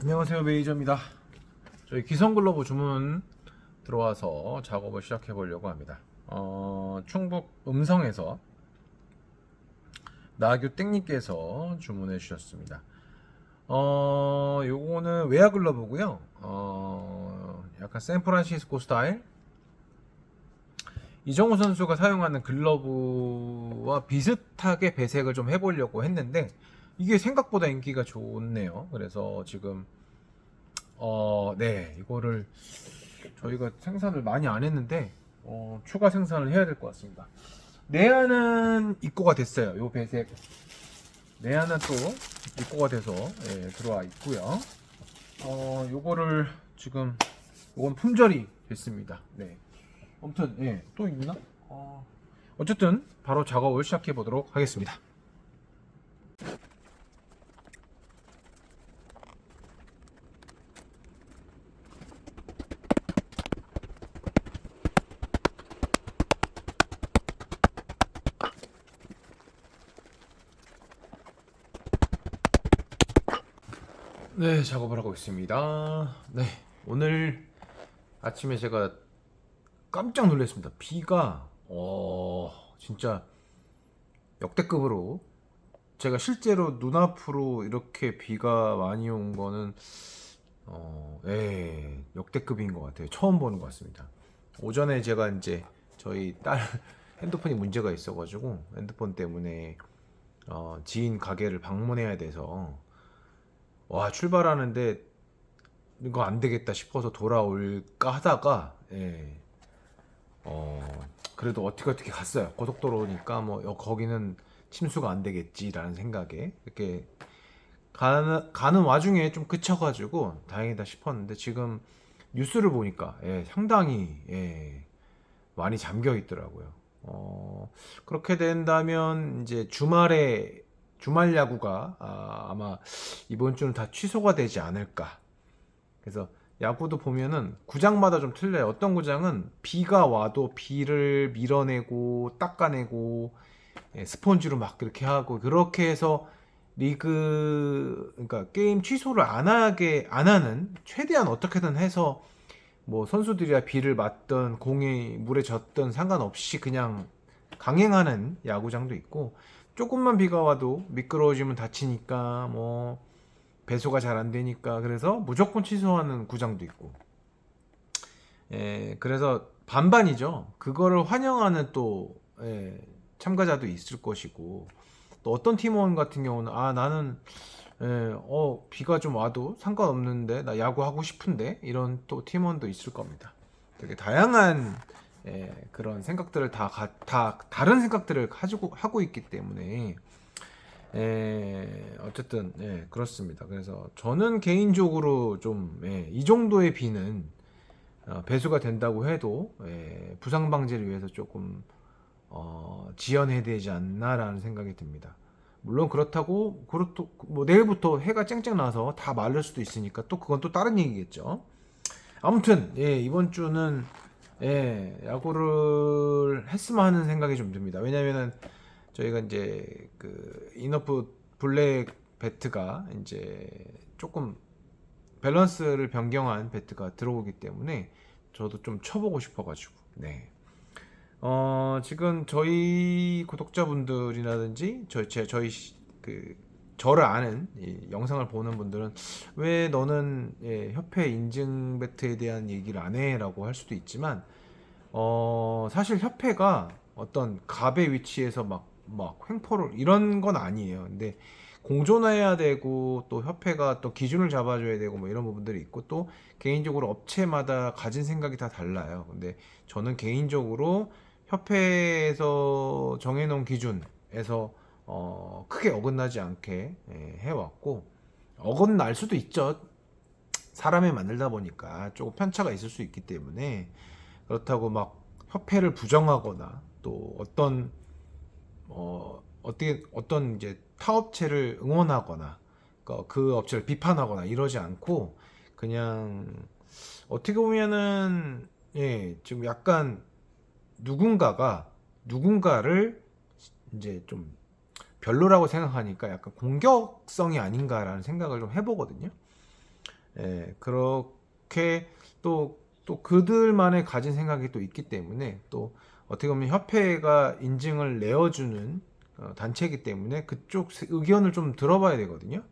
안녕하세요 메이저입니다. 저희 기성글러브 주문 들어와서 작업을 시작해 보려고 합니다. 어, 충북 음성에서 나규 땡님께서 주문해 주셨습니다. 어, 요거는 외야 글러브고요. 어, 약간 샌프란시스코 스타일? 이정우 선수가 사용하는 글러브와 비슷하게 배색을 좀 해보려고 했는데 이게 생각보다 인기가 좋네요. 그래서 지금 어, 네 이거를 저희가 생산을 많이 안 했는데 어, 추가 생산을 해야 될 것 같습니다. 내안은 입고가 됐어요. 요 배색 내안은 또 입고가 돼서 예, 들어와 있고요. 어, 요거를 지금 요건 품절이 됐습니다. 네. 아무튼 예, 또 있나? 어, 어쨌든 바로 작업을 시작해 보도록 하겠습니다. 네, 작업을 하고 있습니다. 네, 오늘 아침에 제가 깜짝 놀랐습니다. 비가 어 진짜 역대급으로 제가 실제로 눈앞으로 이렇게 비가 많이 온 거는 어, 예, 역대급인 것 같아요. 처음 보는 것 같습니다. 오전에 제가 이제 저희 딸 핸드폰이 문제가 있어가지고 핸드폰 때문에 어, 지인 가게를 방문해야 돼서 와 출발하는데 이거 안 되겠다 싶어서 돌아올까 하다가 예, 어 그래도 어떻게 어떻게 갔어요 고속도로니까 뭐 여- 거기는 침수가 안 되겠지라는 생각에 이렇게 가는 가는 와중에 좀 그쳐가지고 다행이다 싶었는데 지금 뉴스를 보니까 예, 상당히 예, 많이 잠겨 있더라고요. 어, 그렇게 된다면 이제 주말에 주말 야구가 아, 아마 이번 주는 다 취소가 되지 않을까. 그래서 야구도 보면은 구장마다 좀 틀려요. 어떤 구장은 비가 와도 비를 밀어내고 닦아내고 예, 스펀지로 막 그렇게 하고 그렇게 해서 리그 그러니까 게임 취소를 안 하게 안 하는 최대한 어떻게든 해서 뭐 선수들이야 비를 맞던 공이 물에 젖던 상관없이 그냥 강행하는 야구장도 있고 조금만 비가 와도 미끄러워지면 다치니까 뭐 배수가 잘 안 되니까 그래서 무조건 취소하는 구장도 있고 예, 그래서 반반이죠. 그거를 환영하는 또 예, 참가자도 있을 것이고 또 어떤 팀원 같은 경우는 아 나는 예, 어 비가 좀 와도 상관없는데 나 야구 하고 싶은데 이런 또 팀원도 있을 겁니다. 되게 다양한 예, 그런 생각들을 다, 가- 다 다른 생각들을 가지고 하고 있기 때문에 예, 어쨌든 예, 그렇습니다. 그래서 저는 개인적으로 좀이 정도의 비는 어, 배수가 된다고 해도 예, 부상 방지를 위해서 조금 어, 지연해야 되지 않나라는 생각이 듭니다. 물론 그렇다고 그렇도 뭐 내일부터 해가 쨍쨍 나서 다 마를 수도 있으니까 또 그건 또 다른 얘기겠죠. 아무튼 예, 이번 주는 예, 야구를 했으면 하는 생각이 좀 듭니다. 왜냐면은 저희가 이제 그 이너프 블랙 배트가 이제 조금 밸런스를 변경한 배트가 들어오기 때문에 저도 좀 쳐보고 싶어가지고 네. 어, 지금 저희 구독자분들이라든지 저, 제, 저희 시- 그 저를 아는 이 영상을 보는 분들은 왜 너는 예, 협회 인증 배트에 대한 얘기를 안 해라고 할 수도 있지만 어, 사실 협회가 어떤 갑의 위치에서 막, 막 횡포를 이런 건 아니에요. 근데 공존해야 되고 또 협회가 또 기준을 잡아줘야 되고 뭐 이런 부분들이 있고 또 개인적으로 업체마다 가진 생각이 다 달라요. 근데 저는 개인적으로 협회에서 정해놓은 기준에서 어, 크게 어긋나지 않게 예, 해왔고 어긋날 수도 있죠. 사람이 만들다 보니까 조금 편차가 있을 수 있기 때문에 그렇다고 막 협회를 부정하거나 또 어떤 어 어떻게 어떤 이제 타업체를 응원하거나 그- 그 업체를 비판하거나 이러지 않고 그냥 어떻게 보면은 예 지금 약간 누군가가 누군가를 이제 좀 별로라고 생각하니까 약간 공격성이 아닌가라는 생각을 좀 해보거든요. 예, 그렇게 또, 또 그들만의 가진 생각이 또 있기 때문에 또 어떻게 보면 협회가 인증을 내어주는 어, 단체이기 때문에 그쪽 세- 의견을 좀 들어봐야 되거든요.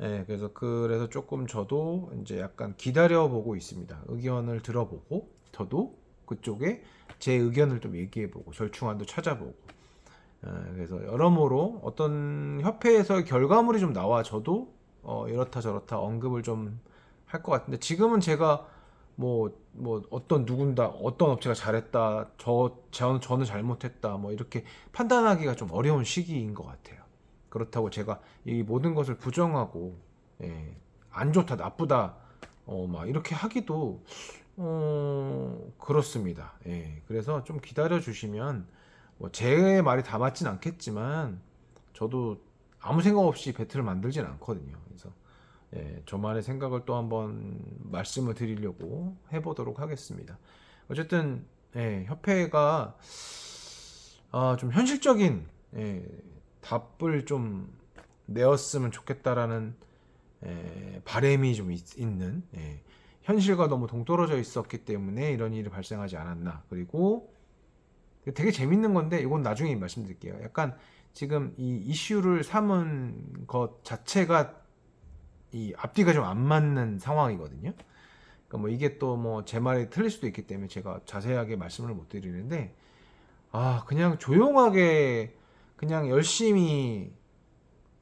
예, 그래서 그래서 조금 저도 이제 약간 기다려보고 있습니다. 의견을 들어보고 저도 그쪽에 제 의견을 좀 얘기해보고 절충안도 찾아보고 예, 그래서 여러모로 어떤 협회에서의 결과물이 좀 나와 저도 어, 이렇다 저렇다 언급을 좀 할 것 같은데 지금은 제가 뭐, 뭐 어떤 누군다 어떤 업체가 잘했다 저 저는 저는 잘못했다 뭐 이렇게 판단하기가 좀 어려운 시기인 것 같아요. 그렇다고 제가 이 모든 것을 부정하고 예, 안 좋다 나쁘다 어 막 이렇게 하기도 어 그렇습니다. 예, 그래서 좀 기다려 주시면 뭐 제 말이 다 맞진 않겠지만 저도 아무 생각 없이 배틀을 만들진 않거든요. 그래서 예, 저만의 생각을 또 한번 말씀을 드리려고 해보도록 하겠습니다. 어쨌든 예, 협회가 아, 좀 현실적인 예, 답을 좀 내었으면 좋겠다라는 예, 바램이 좀 있, 는 예, 현실과 너무 동떨어져 있었기 때문에 이런 일이 발생하지 않았나. 그리고 되게 재밌는 건데 이건 나중에 말씀드릴게요. 약간 지금 이 이슈를 삼은 것 자체가 이 앞뒤가 좀 안 맞는 상황이거든요. 그러니까 뭐 이게 또 뭐 제 말이 틀릴 수도 있기 때문에 제가 자세하게 말씀을 못 드리는데 아 그냥 조용하게 그냥 열심히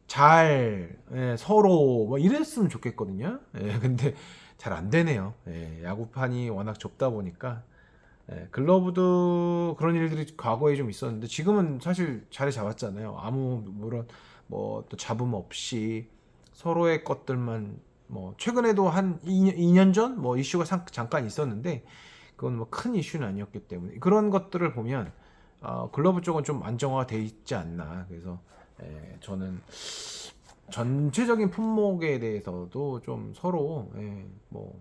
잘 예, 서로 뭐 이랬으면 좋겠거든요. 예, 근데 잘 안 되네요. 예, 야구판이 워낙 좁다 보니까 예, 글러브도 그런 일들이 과거에 좀 있었는데 지금은 사실 자리 잡았잖아요. 아무 물론 뭐 또 잡음 없이 서로의 것들만 뭐 최근에도 한 2년, 2년 전 뭐 이슈가 상- 잠깐 있었는데 그건 뭐 큰 이슈는 아니었기 때문에 그런 것들을 보면 어, 글러브 쪽은 좀 안정화가 돼 있지 않나 그래서 예, 저는 전체적인 품목에 대해서도 좀 서로 예, 뭐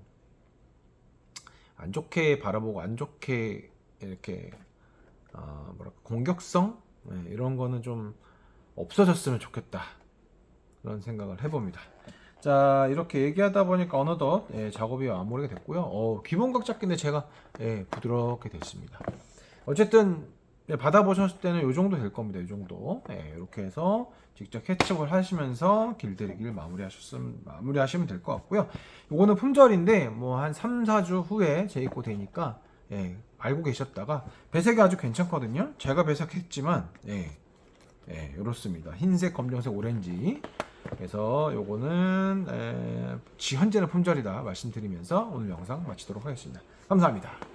안 좋게 바라보고 안 좋게 이렇게 아, 뭐랄까 공격성 예, 이런 거는 좀 없어졌으면 좋겠다 그런 생각을 해봅니다. 자 이렇게 얘기하다 보니까 어느덧 예, 작업이 마무리가 됐고요. 어, 기본 각 잡기인데 제가 예, 부드럽게 됐습니다. 어쨌든 예, 받아보셨을 때는 이 정도 될 겁니다. 이 정도 예, 이렇게 해서 직접 캐치업을 하시면서 길들이기를 마무리하셨으면 마무리하시면 될 것 같고요. 이거는 품절인데 뭐 한 3, 4주 후에 재입고 되니까 예, 알고 계셨다가 배색이 아주 괜찮거든요. 제가 배색했지만 예, 예, 이렇습니다. 흰색, 검정색, 오렌지. 그래서 요거는 에, 지 현재는 품절이다 말씀드리면서 오늘 영상 마치도록 하겠습니다. 감사합니다.